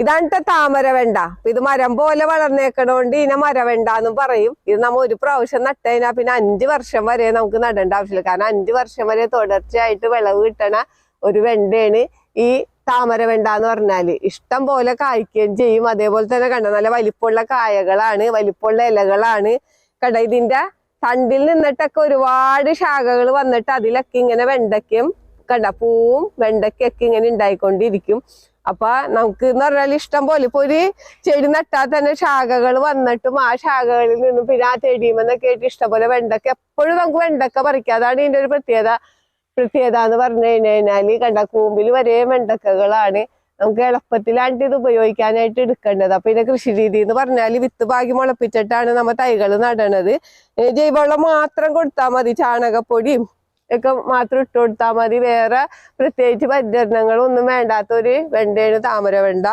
ഇതാണ് താമര വെണ്ട ഇത് മരം പോലെ വളർന്നേക്കണോണ്ട് ഇതിനെ മരവെണ്ട എന്നും പറയും. ഇത് നമ്മ ഒരു പ്രാവശ്യം നട്ടതിനാ പിന്നെ അഞ്ചു വർഷം വരെ നമുക്ക് നടേണ്ട ആവശ്യമില്ല. കാരണം അഞ്ചു വർഷം വരെ തുടർച്ചയായിട്ട് വിളവ് കിട്ടണ ഒരു വെണ്ടയാണ് ഈ താമര വെണ്ട എന്ന് പറഞ്ഞാൽ. ഇഷ്ടം പോലെ കായ്ക്കുകയും ചെയ്യും. അതേപോലെ തന്നെ കണ്ട നല്ല വലിപ്പമുള്ള കായകളാണ് വലിപ്പമുള്ള ഇലകളാണ്. കണ്ട ഇതിന്റെ തണ്ടിൽ നിന്നിട്ടൊക്കെ ഒരുപാട് ശാഖകൾ വന്നിട്ട് അതിലൊക്കെ ഇങ്ങനെ വെണ്ടയ്ക്കും കണ്ട പൂവും വെണ്ടയ്ക്കൊക്കെ ഇങ്ങനെ ഉണ്ടായിക്കൊണ്ടിരിക്കും. അപ്പൊ നമുക്ക് എന്ന് പറഞ്ഞാൽ ഇഷ്ടം പോലെ ഇപ്പൊ ഒരു ചെടി നട്ടാൽ തന്നെ ശാഖകൾ വന്നിട്ടും ആ ശാഖകളിൽ നിന്നും പിന്നെ ആ ചെടിയുമെന്നൊക്കെ ആയിട്ട് ഇഷ്ടംപോലെ വെണ്ടക്ക എപ്പോഴും നമുക്ക് വെണ്ടക്ക പറിക്കുക അതാണ് ഇതിന്റെ ഒരു പ്രത്യേകത. പ്രത്യേകത എന്ന് പറഞ്ഞു കഴിഞ്ഞു കഴിഞ്ഞാൽ കണ്ട കൂമ്പിൽ വരെ വെണ്ടക്കകളാണ് നമുക്ക് എളുപ്പത്തിലാണ് ഇത് ഉപയോഗിക്കാനായിട്ട് എടുക്കേണ്ടത്. അപ്പൊ ഇതിന്റെ കൃഷി രീതി എന്ന് പറഞ്ഞാൽ വിത്ത് ഭാഗ്യം മുളപ്പിച്ചിട്ടാണ് നമ്മൾ തൈകൾ നടണത്. ജൈവവളം മാത്രം കൊടുത്താൽ മതി. ചാണകപ്പൊടിയും ഒക്കെ മാത്രം ഇട്ട് കൊടുത്താൽ മതി. വേറെ പ്രത്യേകിച്ച് പരിചരണങ്ങളൊന്നും വേണ്ടാത്തൊരു വെണ്ടയാണ് താമര വെണ്ട